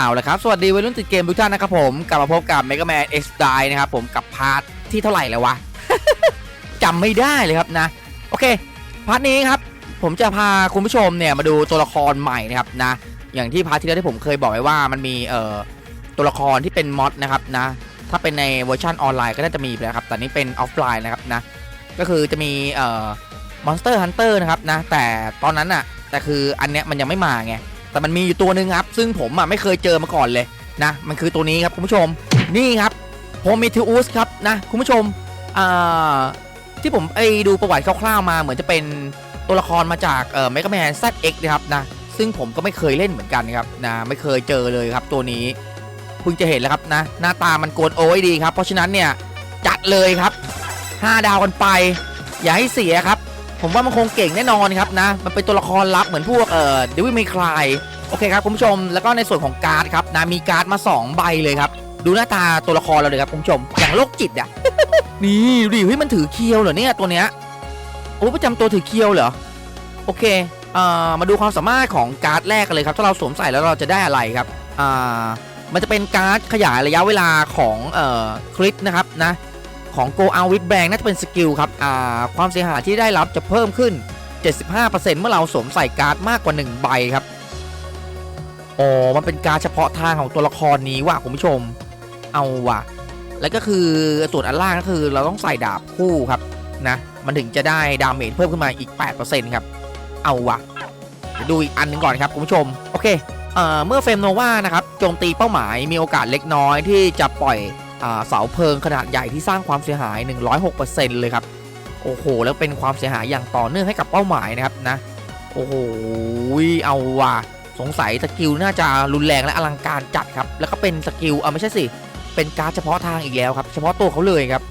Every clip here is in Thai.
เอาละครับ สวัสดีวัยรุ่นติดเกมทุกท่านนะครับผม กลับมาพบกับ Mega Man X Die นะครับผมกับพาร์ทที่เท่าไหร่แล้ววะ จำไม่ได้เลยครับนะ โอเค พาร์ทนี้ครับ ผมจะพาคุณผู้ชมเนี่ยมาดูตัวละครใหม่นะครับนะ อย่างที่พาร์ทที่แล้วที่ผมเคยบอกไว้ว่ามันมีเอ่อตัวละครที่เป็นมอดนะครับนะ ถ้าเป็นในเวอร์ชันออนไลน์ก็น่าจะมีไปแล้วครับ แต่นี่เป็นออฟไลน์นะครับนะ ก็คือจะมีเอ่อ Monster Hunter นะครับนะ แต่ตอนนั้นอะแต่คืออันเนี้ยมันยังไม่มาไง แต่มันมีอยู่ตัวหนึ่งครับ ซึ่งผมอะไม่เคยเจอมาก่อนเลยนะ มันคือตัวนี้ครับคุณผู้ชม นี่ครับโฮมิทิอุสครับนะคุณผู้ชมอ่าที่ผมไอ้ดูประวัติคร่าวๆมาเหมือนจะเป็นตัวละครมาจากเอ่อเมกาแมน ZX นะครับนะ ซึ่งผมก็ไม่เคยเล่นเหมือนกันครับนะไม่เคยเจอเลยครับตัวนี้เพิ่งจะเห็นแล้วครับนะ หน้าตามันโกนโอ้ยดีครับ เพราะฉะนั้นเนี่ยจัดเลยครับ 5 ดาวกันไป อย่าให้เสียครับ ผมว่ามันคงเก่งแน่นอนครับนะ มันเป็นตัวละครลับเหมือนพวกเอ่อเดวิดเมคลายโอเคครับคุณผู้ชมแล้วก็ในส่วนของการ์ดครับนะมีการ์ดมา 2 ใบเลยครับ ดูหน้าตาตัวละครเราเลยครับคุณผู้ชมอย่างโรคจิตอะนี่ดิเฮ้ยมันถือเคียวเหรอเนี่ยตัวเนี้ยโอ้ประจำตัวถือเคียวเหรอโอเคเอ่อมาดูความสามารถของการ์ดแรกกันเลยครับ ถ้าเราสวมใส่แล้วเราจะได้อะไรครับอ่ามันจะเป็นการ์ดขยายระยะเวลาของเอ่อคลิปนะครับนะ ของ Go Out with Bang น่าจะเป็นสกิลครับอ่าความเสียหายที่ได้รับจะเพิ่มขึ้น 75%เมื่อเราสวมใส่การ์ดมากกว่า 1 ใบครับอ๋อมันเป็นการดเฉพาะทางของตัวละครนี้ว่ะคุณผู้ชม เอาว่ะ แล้วก็คือส่วนอันล่างก็คือเราต้องใส่ดาบคู่ครับนะ มันถึงจะได้ดาเมจเพิ่มขึ้นมาอีก 8%ครับ เอาว่ะเดี๋ยวดูอีกอันหนึงก่อนครับคุณผู้ชม โอเคเอ่อเมื่อเฟมโนวานะครับ โจมตีเป้าหมายมีโอกาสเล็กน้อยที่จะปล่อย เสาเพลิงขนาดใหญ่ที่สร้างความเสียหาย 106%เลยครับ โอ้โห แล้วเป็นความเสียหายอย่างต่อเนื่องให้กับเป้าหมายนะครับนะ โอ้โห เอาว่ะ สงสัยสกิลน่าจะรุนแรงและอลังการจัดครับ แล้วก็เป็นสกิลเออไม่ใช่สิ เป็นการดเฉพาะทางอีกแล้วครับ เฉพาะตัวเขาเลยครับ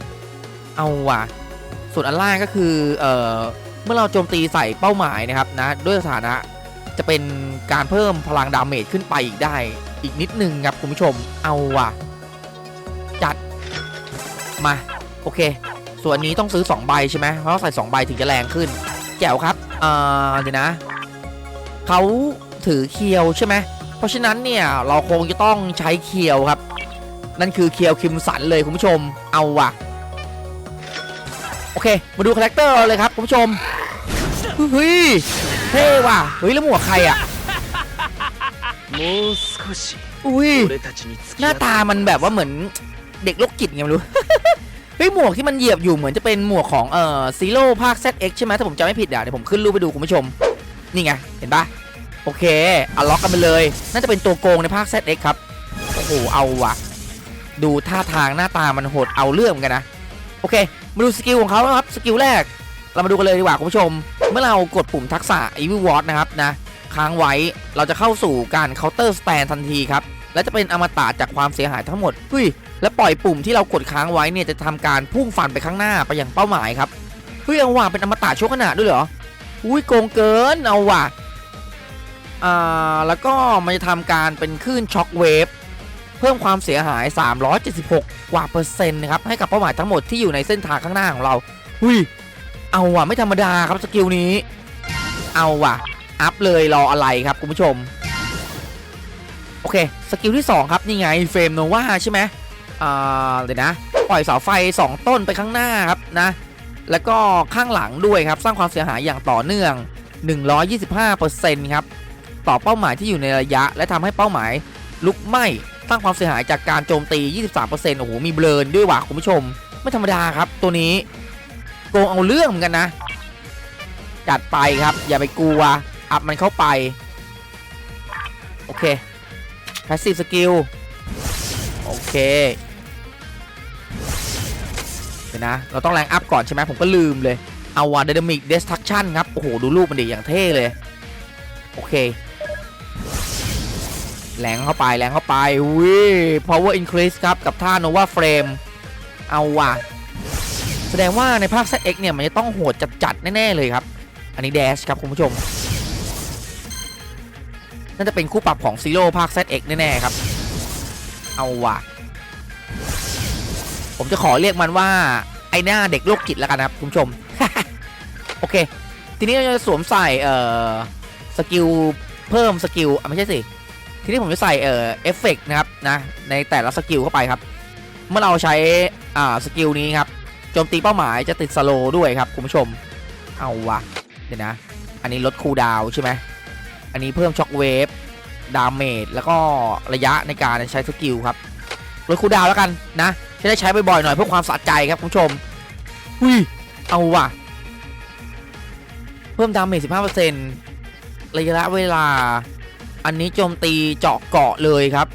เอาว่ะ ส่วนอันล่างก็คือเอ่อเมื่อเราโจมตีใส่เป้าหมายนะครับนะ ด้วยสถานะจะเป็นการเพิ่มพลังดาเมจขึ้นไปอีกได้ อีกนิดนึงครับคุณผู้ชม เอาว่ะ จัด มา โอเค ส่วนนี้ต้องซื้อ 2 ใบใช่ไหมเพราะใส่ 2 ใบถึงจะแรงขึ้น แจ๋วครับเอ่อเดี๋ยวนะ เขาถือเคียวใช่ไหม เพราะฉะนั้นเนี่ยเราคงจะต้องใช้เคียวครับ นั่นคือเคียวคิมสันเลยคุณผู้ชม เอาว่ะ โอเค มาดูคาแรคเตอร์เลยครับคุณผู้ชม เฮ้ย เท่ว่ะ เฮ้ยแล้วหมวกใครอะอุ้ยหน้าตามันแบบว่าเหมือน เด็กโรคจิตไงไม่รู้ เฮ้ยหมวกที่มันเหยียบอยู่เหมือนจะเป็นหมวกของเอ่อซีโร่ภาค ZX ใช่ไหมถ้าผมจำไม่ผิดอะเดี๋ยวผมขึ้นรูปไปดูคุณผู้ชม นี่ไง เห็นปะโอเคอัลล็อกกันไปเลย น่าจะเป็นตัวโกงในภาค ZX ครับ โอ้โห เอาวะดูท่าทางหน้าตามันโหดเอาเรื่องเหมือนกันนะ โอเค มาดูสกิลของเขาแล้วครับ สกิลแรก เรามาดูกันเลยดีกว่าคุณผู้ชม เมื่อเรากดปุ่มทักษะ Evil Ward นะครับนะ ค้างไว้ เราจะเข้าสู่การ counter stand ทันทีครับ และจะเป็นอมตะจากความเสียหายทั้งหมด เฮ้ย และปล่อยปุ่มที่เรากดค้างไว้เนี่ยจะทำการพุ่งฟันไปข้างหน้าไปอยังเป้าหมายครับเฮ้ยเอาว่ะเป็นอมตะชั่วขณะด้วยเหรออุ้ยโกงเกินเอาว่ะอ่าแล้วก็มันจะทำการเป็นคลื่นช็อคเวฟเพิ่มความเสียหาย 376 กว่าเปอร์เซ็นต์นะครับให้กับเป้าหมายทั้งหมดที่อยู่ในเส้นทางข้างหน้าของเราหุยเอาว่ะไม่ธรรมดาครับสกิลนี้ เอาว่ะอัพเลยรออะไรครับคุณผู้ชม โอเค สกิลที่ 2 ครับ นี่ไงเฟรมโนวาใช่ไหม เดี๋ยวนะ ปล่อยเสาไฟ 2 ต้นไปข้างหน้าครับนะ แล้วก็ข้างหลังด้วยครับ สร้างความเสียหายอย่างต่อเนื่อง 125%ครับ ต่อเป้าหมายที่อยู่ในระยะ และทำให้เป้าหมายลุกไหม้สร้างความเสียหายจากการโจมตี 23%โอ้โห มีเบลนด้วยว่ะคุณผู้ชม ไม่ธรรมดาครับ ตัวนี้โกงเอาเรื่องเหมือนกันนะ จัดไปครับ อย่าไปกลัว อัพมันเข้าไป โอเค passive skill โอเค เดี๋ยวนะ เราต้องแรงอัพก่อนใช่ไหมผมก็ลืมเลย เอาว dynamic destruction ครับ โอ้โห ดูรูปมันดีอย่างเท่เลย โอเค แรงเข้าไป แรงเข้าไปวิ power increase ครับ กับท่า nova frame เอาว่ะ แสดงว่าในภาค ZX เนี่ย มันจะต้องโหดจัดๆแน่ ๆ เลยครับ อันนี้ dash ครับคุณผู้ชม น่าจะเป็นคู่ปรับของซีโร่ภาค ZX แน่ ๆ ครับ เอาว่ะ ผมจะขอเรียกมันว่าไอหน้าเด็กโรคจิตแล้วกันนะครับคุณผู้ชม โอเค ทีนี้เราจะสวมใส่เอ่อสกิลเพิ่มสกิลไม่ใช่สิทีนี้ผมจะใส่เอ่อเอฟเฟกต์นะครับนะในแต่ละสกิลเข้าไปครับ เมื่อเราใช้อ่าสกิลนี้ครับโจมตีเป้าหมายจะติดสโลด้วยครับคุณผู้ชม เอาวะเดี๋ยวนะ อันนี้ลดคูลดาวใช่ไหมอันนี้เพิ่มช็อคเวฟดาเมจแล้วก็ระยะในการใช้สกิลครับ ลดคูดาวแล้วกันนะจะได้ใช้บ่อยๆหน่อยเพื่อความสะใจครับคุณผู้ชมหุยเอาว่ะ เพิ่มดาเมจ15%ระยะเวลา อันนี้โจมตีเจาะเกาะเลยครับ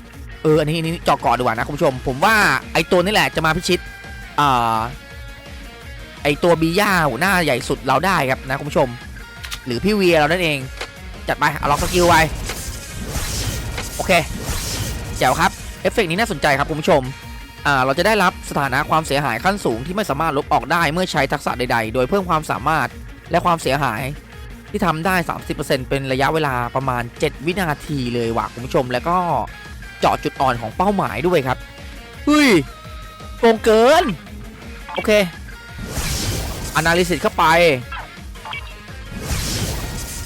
เอออันนี้อันนี้เจาะเกาะดีกว่านะคุณผู้ชม ผมว่าไอตัวนี้แหละจะมาพิชิตอ่าไอตัวบีย่าหัวหน้าใหญ่สุดเราได้ครับนะคุณผู้ชม หรือพี่เวียเรานั่นเอง จัดไปเอาล็อกสกิลไว้โอเคแจ๋วครับ เอฟเฟกต์นี้น่าสนใจครับคุณผู้ชมเราจะได้รับสถานะความเสียหายขั้นสูงที่ไม่สามารถลบออกได้เมื่อใช้ทักษะใด ๆ โดยเพิ่มความสามารถและความเสียหายที่ทำได้ 30%เป็นระยะเวลาประมาณ 7 วินาทีเลยว่ะคุณผู้ชม แล้วก็เจาะจุดอ่อนของเป้าหมายด้วยครับเฮ้ยโกงเกิน โอเค Analysis เข้าไป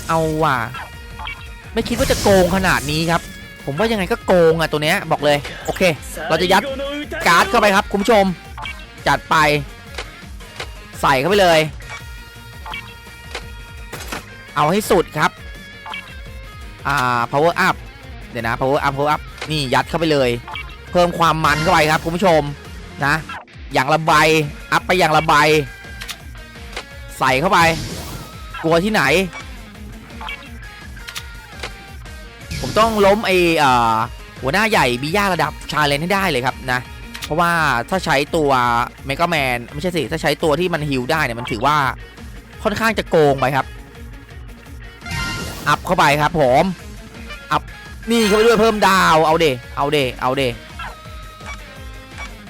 เอาว่ะ ไม่คิดว่าจะโกงขนาดนี้ครับ ผมว่ายังไงก็โกงอะตัวเนี้ยบอกเลย โอเค เราจะยัดการ์ดเข้าไปครับคุณผู้ชม จัดไป ใส่เข้าไปเลย เอาให้สุดครับ อ่า power up เดี๋ยวนะ power up power up นี่ยัดเข้าไปเลย เพิ่มความมันเข้าไปครับคุณผู้ชมนะ อย่างละใบอัพไปอย่างละใบ ใส่เข้าไป กลัวที่ไหน ผมต้องล้มไออ่อหัวหน้าใหญ่บีย่าระดับชาเลนให้ได้เลยครับนะเพราะว่าถ้าใช้ตัวเมก a แมนไม่ใช่สิถ้าใช้ตัวที่มันฮิลได้เนี่ยมันถือว่าค่อนข้างจะโกงไปครับ อัพเข้าไปครับผมอัพนี่เข้าไปด้วยเพิ่มดาวเอาเดเอาเดเอาเด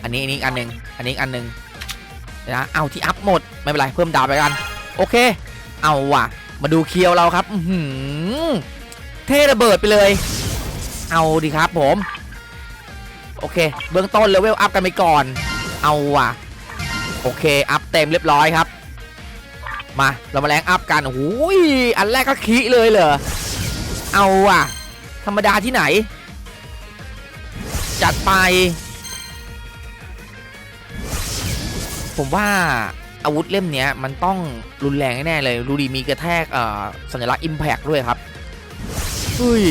อันนี้อันนี้อันหนึ่งอันนี้อันหนึ่งนะเอาที่อัพหมดไม่เป็นไรเพิ่มดาวไปกัน โอเค เอาว่ะ มาดูเคียวเราครับ อื เทระเบิดไปเลย เอาดีครับผม โอเค เบื้องต้นเลเวลอัพกันไปก่อน เอาว่ะ โอเค อัพเต็มเรียบร้อยครับ มาเรามาแรงอัพกันโอ้ยอันแรกก็คีเลยเหรอ เอาว่ะ ธรรมดาที่ไหน จัดไป ผมว่าอาวุธเล่มนี้มันต้องรุนแรงแน่เลย ดูดีมีกระแทกอ่อสัญลักษณ์ Impact ด้วยครับ อุ้ย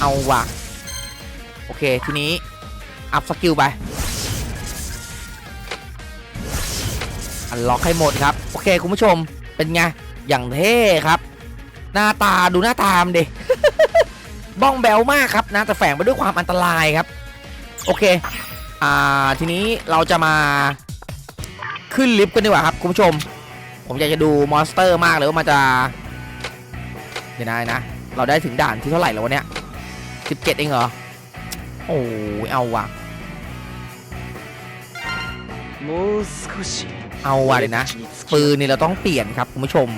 เอาว่ะ โอเค ทีนี้ อัพสกิลไป อันล็อกให้หมดครับ โอเค คุณผู้ชม เป็นไง อย่างเท่ครับ หน้าตาดูหน้าตามดิ บ้องแบวมากครับนะแต่แฝงไปด้วยความอันตรายครับ โอเค อ่า ทีนี้เราจะมาขึ้นลิฟต์กันดีกว่าครับ คุณผู้ชม ผมอยากจะดูมอนสเตอร์มากเลยว่ามันจะ เดี๋ยวนะนะ เราได้ถึงด่านที่เท่าไหร่แล้ววะเนี่ยสิบเจ็ดเองเหรอ โอ้ยเอาว่ะเอาว่ะเดี๋ยวนะ ปืนนี่เราต้องเปลี่ยนครับคุณผู้ชม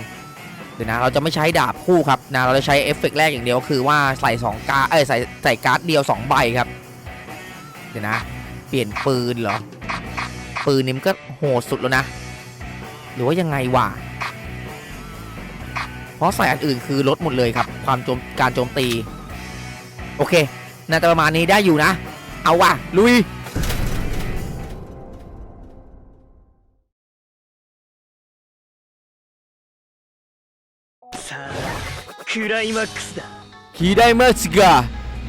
เดี๋ยวนะ เราจะไม่ใช้ดาบคู่ครับนะ เราจะใช้เอฟเฟกแรกอย่างเดียวคือว่าใส่สองกาเอ้ยใส่ใส่การ์ดเดียวสองใบครับ เดี๋ยวนะ เปลี่ยนปืนเหรอ ปืนนี่มันก็โหดสุดแล้วนะ หรือว่ายังไงวะ เพราะใส่อันอื่นคือลดหมดเลยครับ ความโจมการโจมตี โอเค น่าจะประมาณนี้ได้อยู่นะ เอาว่ะ ลุยคไดมักซ์ดะคีไดมักซ์กะ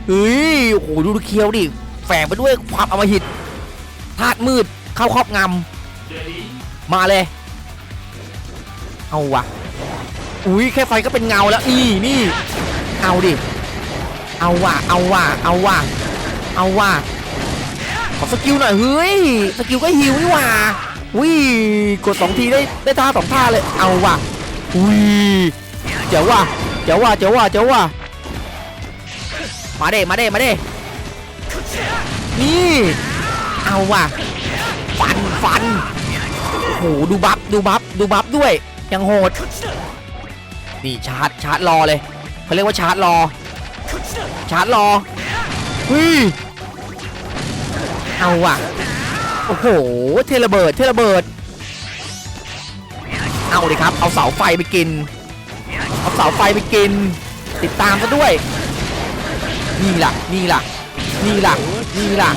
เฮ้ย โอ้โห ดูเคียวดิ แฝงไปด้วยความอมหิตธาตุมืด เข้าครอบงำ มาเลย เอาว่ะ อุ้ยแค่ไฟก็เป็นเงาแล้วนี่นี่เอาดิ เอาว่ะเอาว่ะเอาว่ะเอาว่ะขอสกิลหน่อยเฮ้ยสกิลก็ฮิวนี่ว่าวิกดสองทีได้ได้ท่าสองท่าเลยเอาว่ะอุ้ยเจ๋วว่ะเจ๋วว่ะเจ๋วว่ะเจ๋วว่ะมาเด้มาเด้มาเด้นี่เอาว่ะฟันฟันโอ้โหดูบัฟดูบัฟดูบัฟด้วยยังโหด นี่ชาร์จชาร์จรอเลยเขาเรียกว่าชาร์จรอ ชาร์จรอเฮ้ยเอาว่ะโอ้โหเทระเบิดเทระเบิด เอาเลยครับ เอาเสาไฟไปกิน เอาเสาไฟไปกิน ติดตามซะด้วย นี่ล่ะนี่ล่ะนี่ล่ะนี่ล่ะ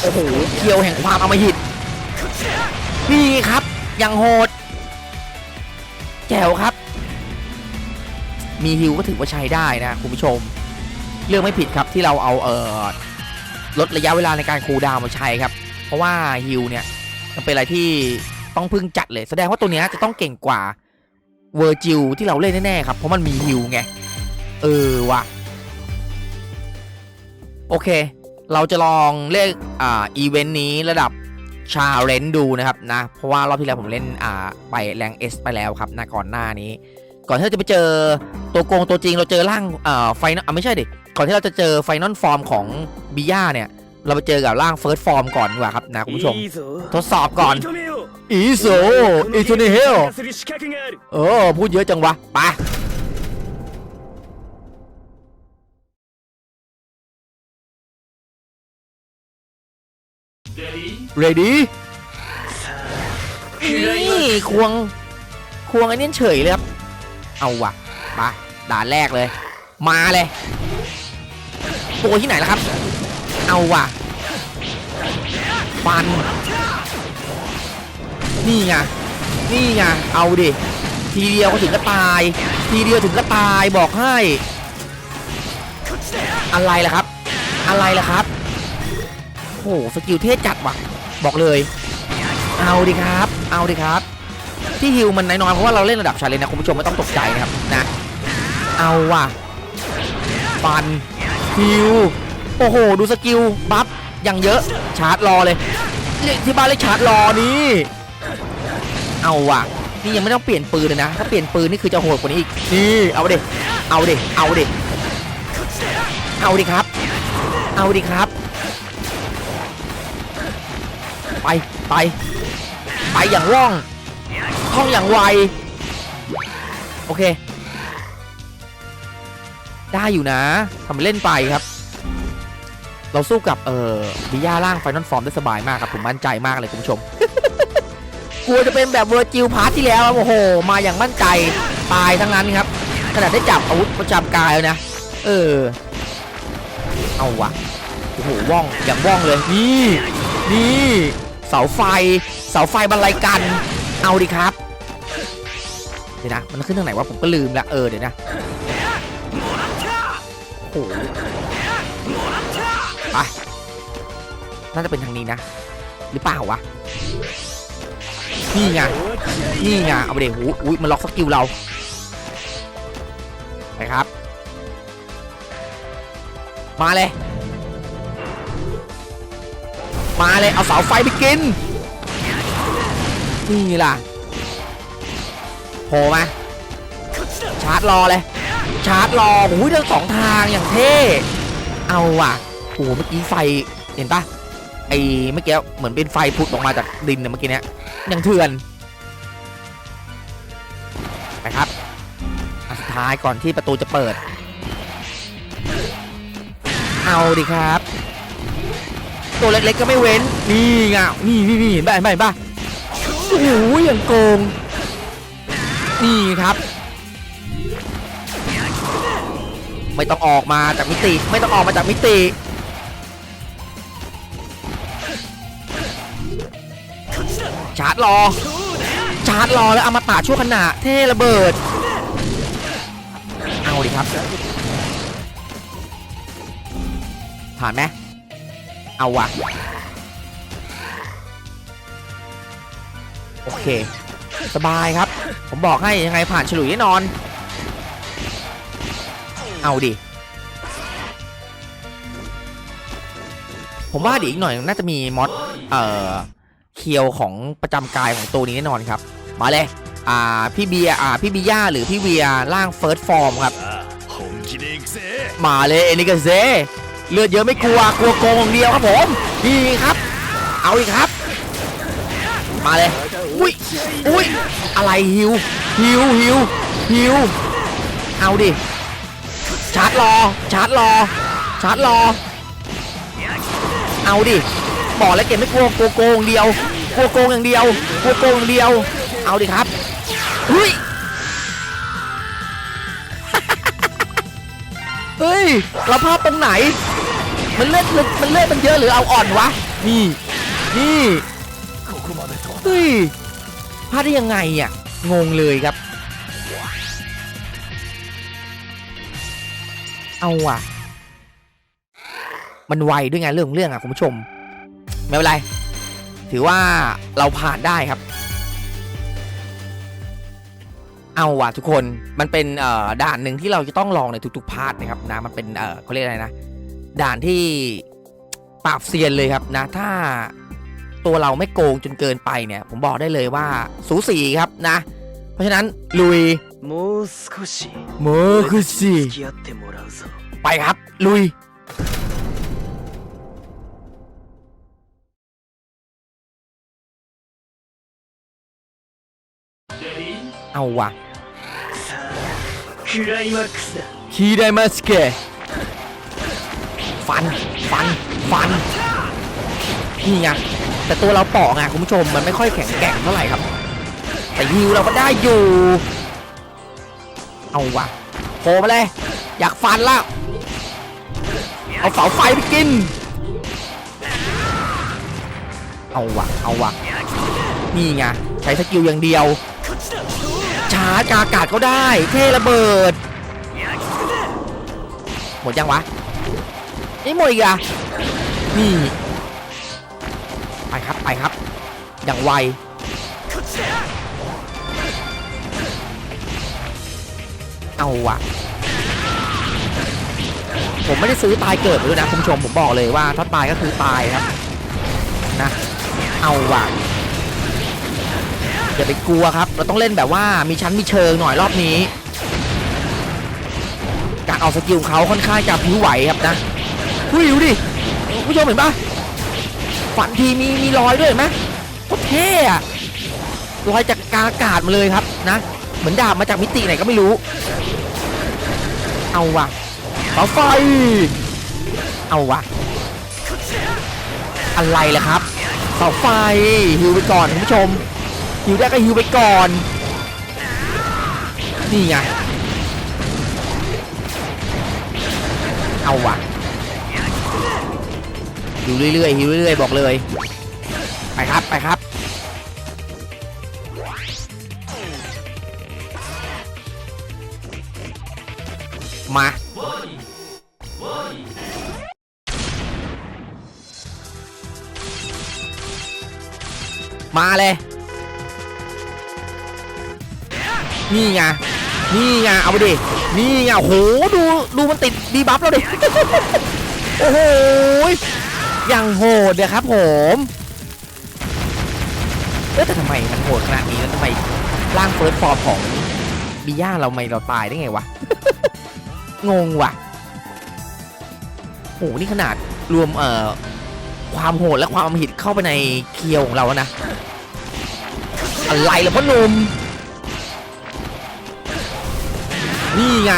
โอ้โหเคียวแห่งความอมหิตนี่ครับยังโหดแจ๋วครับ มีฮิวก็ถือว่าใช้ได้นะคุณผู้ชม เรื่องไม่ผิดครับที่เราเอาเอ่อลดระยะเวลาในการคูลดาวน์มาใช้ครับ เพราะว่าฮิวเนี่ยมันเป็นอะไรที่ต้องพึ่งจัดเลย แสดงว่าตัวเนี้ยจะต้องเก่งกว่าเวอร์จิลที่เราเล่นแน่ๆครับ เพราะมันมีฮิวไง เออว่ะ โอเค เราจะลองเล่นอ่าอีเวนต์นี้ระดับชาเลนดูนะครับนะ เพราะว่ารอบที่แล้วผมเล่นอ่าไปแรงเอสไปแล้วครับนะก่อนหน้านี้ ก่อนที่เราจะไปเจอตัวโกงตัวจริงเราเจอร่างอ่าไฟนอลไม่ใช่ดิก่อนที่เราจะเจอไฟนอลฟอร์มของบิย่าเนี่ย เราไปเจอกับร่างเฟิร์สฟอร์มก่อนดีกว่าครับนะคุณผู้ชม ทดสอบก่อนอีโซอีโซนิเฮลเออพูดเยอะจังวะไปเรดี้นี่ควง ควงอันนี้เฉยเลยครับ เอาวะไปด่านแรกเลย มาเลยตัวที่ไหนล่ะครับ เอาวะฟัน นี่ไง นี่ไง เอาดิ ทีเดียวก็ถึงก็ตาย ทีเดียวถึงก็ตายบอกให้ อะไรล่ะครับ อะไรล่ะครับโอ้โหสกิลเทศจัดว่ะ บอกเลย เอาดิครับ เอาดิครับ ที่ฮิวมันน้อยๆเพราะว่าเราเล่นระดับชาเลนจ์นะคุณผู้ชมไม่ต้องตกใจนะครับนะเอาว่ะฟันฮิวโอ้โห ดูสกิลบัฟอย่างเยอะชาร์จรอเลยที่บ้านเลยชาร์จรอนี่เอาว่ะนี่ยังไม่ต้องเปลี่ยนปืนเลยนะ ถ้าเปลี่ยนปืนนี่คือจะโหดกว่านี้อีกนี่เอาเดิเอาเดิเอาเดิเอาดิครับ เอาดิครับ ไปไปไปอย่างว่อง ท่องอย่างไว โอเค ได้อยู่นะทำเล่นไปครับ เราสู้กับเอ่อบิย่าร่างไฟนอลฟอร์มได้สบายมากครับ ผมมั่นใจมากเลยคุณผู้ชมกลัวจะเป็นแบบเวอร์จิลพาร์ทที่แล้วโอ้โห มาอย่างมั่นใจตายทั้งนั้นครับขนาดได้จับอาวุธประจำกายแล้วนะ เออ เอาวะโอ้โหว่องอย่างว่องเลย นี่ นี่ เสาไฟ เสาไฟบรรลัยกัน เอาดิครับ ดี๋ยวนะ มันขึ้นทางไหนวะ ผมก็ลืมละ เออ เดี๋ยวนะ โอ้โหไปน่าจะเป็นทางนี้นะ หรือเปล่าวะ นี่ไง นี่ไง เอาไปเดี๋ยวหูอุ้ยมันล็อกสกิลเรา ไปครับ มาเลย มาเลย เอาเสาไฟไปกิน นี่ล่ะ โผล่มาชาร์จรอเลย ชาร์จรอโอ้ยทั้งสองทางอย่างเท่เอาว่ะโอ้โหเมื่อกี้ไฟเห็นปะไอ้เมื่อกี้เหมือนเป็นไฟพุดออกมาจากดินนะเมื่อกี้เนี้ยยังเถื่อนไปครับสุดท้ายก่อนที่ประตูจะเปิด เอาดิครับ ตัวเล็กๆก็ไม่เว้นนี่ไงนี่นี่นี่เห็นป่ะเห็นป่ะโอ้โหอย่างโกง นี่ครับ ไม่ต้องออกมาจากมิติ ไม่ต้องออกมาจากมิติ ชาร์จรอ ชาร์จรอแล้วเอามาปาชั่วขณะเท่ระเบิด เอาดิครับ ผ่านไหมเอาวะโอเค สบายครับ ผมบอกให้ยังไงผ่านฉลุยแน่นอน เอาดิ ผมว่าเดี๋ยวอีกหน่อยน่าจะมีมอดเอ่อเคียวของประจำกายของตัวนี้แน่นอนครับ มาเลย อ่าพี่เบียอ่าพี่บีย่าหรือพี่เวียร่างเฟิร์สฟอร์มครับ มาเลยเอนิกาเซเลือดเยอะไม่กลัวกลัวโกงเดียวครับผมดีครับ เอาอีกครับ มาเลย อุ้ยอะไรฮิวฮิวฮิวฮิวเอาดิชาร์จรอชาร์จรอชาร์จรอ เอาดิบอกแล้วเกมไม่กลัวกลัวโกงเดียวกลัวโกงอย่างเดียวกลัวโกงอย่างเดียว เอาดิครับเฮ้ยเฮ้ยเราภาพตรงไหน มันเลือมันเลือดมันเยอะหรือเอาอ่อนวะนี่นี่เฮ้ย พลาดได้ยังไงอะงงเลยครับ เอาว่ะ มันไวด้วยไงเรื่องของเรื่องอะคุณผู้ชม ไม่เป็นไร ถือว่าเราผ่านได้ครับ เอาว่ะทุกคนมันเป็นด่านหนึ่งที่เราจะต้องลองในทุกๆพาร์ทนะครับนะมันเป็นเออเขาเรียกอะไรนะ ด่านที่ปราบเซียนเลยครับนะถ้า ตัวเราไม่โกงจนเกินไปเนี่ย ผมบอกได้เลยว่าสูสีครับนะ เพราะฉะนั้นลุยมูสกุชิมกชิไปครับ ลุยเอาวะคีไดมัสคีไดมัสเกฟัน ฟัน ฟัน นี่ไง แต่ตัวเราเปาะไงคุณผู้ชมมันไม่ค่อยแข็งแกร่งเท่าไหร่ครับ แต่ฮิวเราก็ได้อยู่ เอาว่ะโผล่มาเลย อยากฟันล้วเอาเสาไฟไปกิน เอาว่ะเอาว่ะนี่ไงใช้สกิลอย่างเดียวชาร์จกาอากาศก็ได้ เทระเบิด หมดยังวะนี่หมดอีกอะนี่ ไปครับไปครับ อย่างไวเอาวะผมไม่ได้ซื้อตายเกิดไปด้วยนะคุณผู้ชมผมบอกเลยว่าถ้าตายก็คือตายครับนะเอาวะอย่าไปกลัวครับ เราต้องเล่นแบบว่ามีชั้นมีเชิงหน่อยรอบนี้ การออกสกิลของเขาค่อนข้างจะผิวไหวครับนะหุ้ยดูดิคุณผู้ชมเห็นปะ ฝันทีมีมีรอยด้วยไหมโคตรเท่อะรอยจากกาอากาศมาเลยครับนะ เหมือนดาบมาจากมิติไหนก็ไม่รู้ เอาว่ะเสาไฟ เอาว่ะอะไรล่ะครับเสาไฟฮิวไปก่อนคุณผู้ชมฮิวได้ก็ฮิวไปก่อน นี่ไงเอาว่ะ ฮิวเรื่อยๆฮิวเรื่อยๆบอกเลย ไปครับไปครับ มามาเลย นี่ไง นี่ไง เอาไปดิ นี่ไงโห ดู ดูมันติดดีบัฟแล้วดิ โอ้โห อย่างโหดเลยครับผมเอ๊ะแต่ทำไมมันโหดขนาดนี้แล้วทำไมร่างเฟิร์สฟอร์มของบิย่าเราไม่เราตายได้ไงวะ งงว่ะโหนี่ขนาดรวมเอ่อความโหดและความอมหิตเข้าไปในเคียวของเราแล้วนะ อะไรล่ะพ่อหนุ่มนี่ไง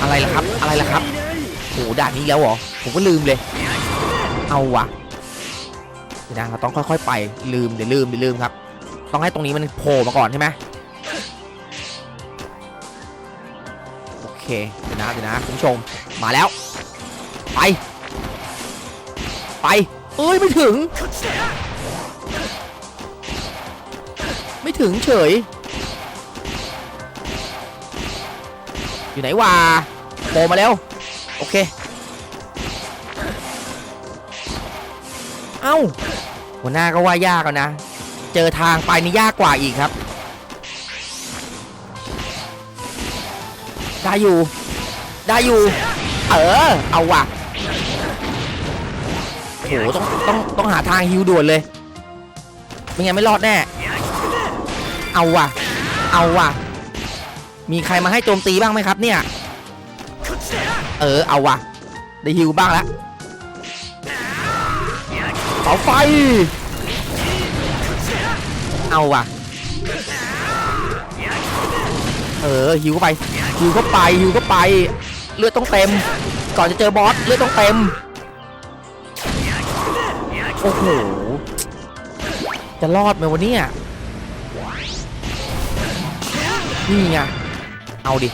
อะไรล่ะครับ อะไรล่ะครับ หด่านนี้แล้วเหรอ ผมก็ลืมเลย เอาวะเดี๋ยวนะเราต้องค่อยๆ ไปลืมเดี๋ยวลืมเดี๋ยวลืมครับ ต้องให้ตรงนี้มันโผล่มาก่อนใช่ไหมโอเคเดี๋ยวนะเดี๋ยวนะคุณผู้ชมมาแล้ว ไป ไปเอ้ยไม่ถึง ไม่ถึงเฉย อยู่ไหนวะโผล่มาแล้ว อเค เอ้า หัวหน้าก็ว่ายากแล้วนะ เจอทางไปนี่ยากกว่าอีกครับ ได้อยู่ ได้อยู่ เออ เอาว่ะโอ้โหต้องต้องต้องหาทางฮิวด่วนเลย ไม่งั้นไม่รอดแน่ เอาว่ะ เอาว่ะ มีใครมาให้โจมตีบ้างไหมครับเนี่ย เออ เอาว่ะได้ฮิวบ้างแล้วเสาไฟ เอาว่ะเออฮิวเข้าไปฮิวเข้าไปฮิวเข้าไป เลือดต้องเต็ม ก่อนจะเจอบอสเลือดต้องเต็ม โอ้โห จะรอดไหมวันนี้นี่ไง เอาดิ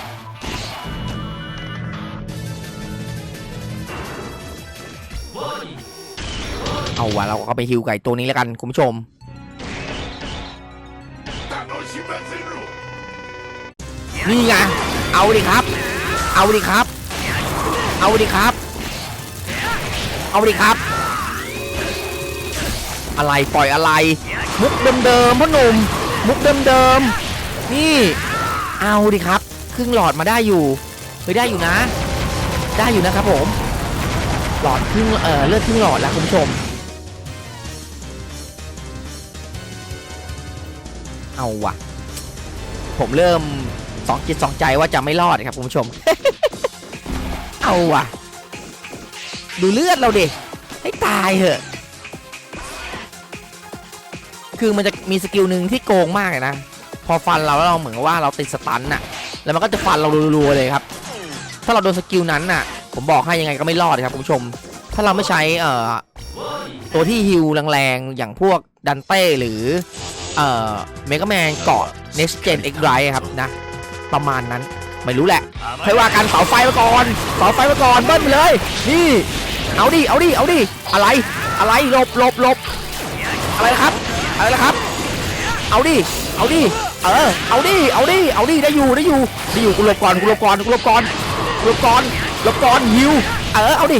วะเราก็ไปฮิวไก่ตัวนี้แล้วกันคุณผู้ชม นี่ไง เอาดิครับ เอาดิครับ เอาดิครับ เอาดิครับ อะไรปล่อยอะไร มุกเดิมๆพ่อหนุ่ม มุกเดิมๆนี่ เอาดิครับ ครึ่งหลอดมาได้อยู่เฮ้ยได้อยู่นะ ได้อยู่นะครับผมหลอดครึ่งเอ่อเลือดครึ่งหลอดแล้วคุณผู้ชม เอาว่ะ ผมเริ่มสองจิตสองใจว่าจะไม่รอดครับคุณผู้ชม เอาว่ะ ดูเลือดเราดิให้ตายเถอะ คือมันจะมีสกิลหนึ่งที่โกงมากเลยนะ พอฟันเราแล้วเราเหมือนว่าเราติดสตันน่ะ แล้วมันก็จะฟันเรารัวๆเลยครับ ถ้าเราโดนสกิลนั้นน่ะ ผมบอกให้ยังไงก็ไม่รอดครับคุณผู้ชม ถ้าเราไม่ใช้เอ่อตัวที่ฮิวแรงๆ อย่างพวกดันเต้หรือ เอ่อเมกาแมนเกาะ Next Gen X Drive ครับนะ ประมาณนั้นไม่รู้แหละให้ว่ากันเสาไฟมาก่อนเสาไฟมาก่อนเบิ้ลไปเลย นี่ เอาดิเอาดิเอาดิอะไรอะไรหลบหลบหลบอะไรนะครับ อะไรนะครับ เอาดิเอาดิเออเอาดิเอาดิเอาดิได้อยู่ได้อยู่ได้อยู่กูหลบก่อนกูหลบก่อนกูหลบก่อนกูหลบก่อนหลบก่อนฮิวเออเอาดิ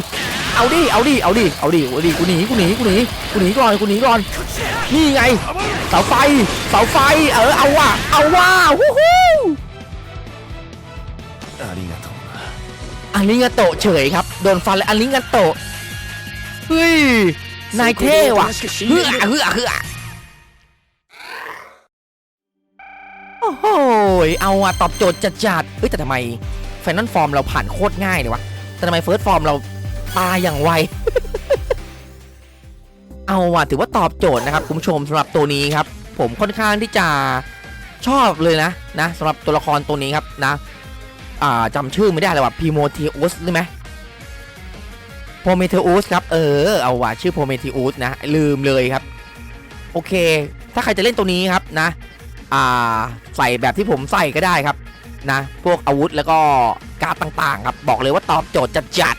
เอาดิ เอาดิ เอาดิ เอาดิ เอาดิ กูหนี กูหนี กูหนี กูหนีก่อน กูหนีก่อน นี่ไง เสาไฟ เสาไฟ เออ เอาว่ะ เอาว่ะฮู้ฮู้อาริงาโตอาริงาโตเฉยครับ โดนฟันเลยอาริงาโตเฮ้ย นายเท่ว่ะเฮือเฮือเฮือโอ้โห เอาว่ะตอบโจทย์จัดๆเฮ้ย แต่ทำไมแฟนนอนฟอร์มเราผ่านโคตรง่ายเลยวะ แต่ทำไมเฟิร์สฟอร์มเรา ตายอย่างไว เอาอะถือว่าตอบโจทย์นะครับคุณผู้ชมสำหรับตัวนี้ครับ ผมค่อนข้างที่จะชอบเลยนะนะสำหรับตัวละครตัวนี้ครับนะอ่าจำชื่อไม่ได้เลยว่ะพีโมเทอุสหรือไหมโพเมเทอุสครับเออเอาว่ะชื่อโพเมเทอุสนะ ลืมเลยครับ โอเค ถ้าใครจะเล่นตัวนี้ครับนะ อ่าใส่แบบที่ผมใส่ก็ได้ครับนะ พวกอาวุธแล้วก็การ์ดต่างๆ ครับ บอกเลยว่าตอบโจทย์จัด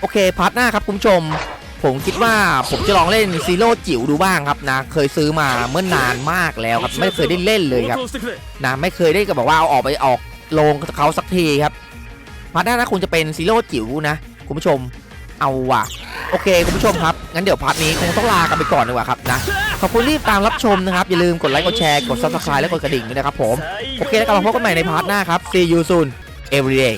โอเคพาร์ทหน้าครับคุณผู้ชม ผมคิดว่าผมจะลองเล่นซีโร่จิ๋วดูบ้างครับนะ เคยซื้อมาเมื่อนานมากแล้วครับ ไม่เคยได้เล่นเลยครับนะไม่เคยได้ก็บอกว่าเอาออกไปออกโรงเขาสักทีครับพาร์ทหน้านะคงจะเป็นซีโร่จิ๋วนะคุณผู้ชมเอาว่ะโอเคคุณผู้ชมครับ งั้นเดี๋ยวพาร์ทนี้คงต้องลากันไปก่อนดีกว่าครับนะ ขอบคุณที่ตามรับชมนะครับ อย่าลืมกดไลค์กดแชร์กดซับสไคร b e และกดกระดิ่งด้วยนะครับผม โอเคแล้วกลับมาพบกันใหม่ในพาร์ทหน้าครับ see you soon every day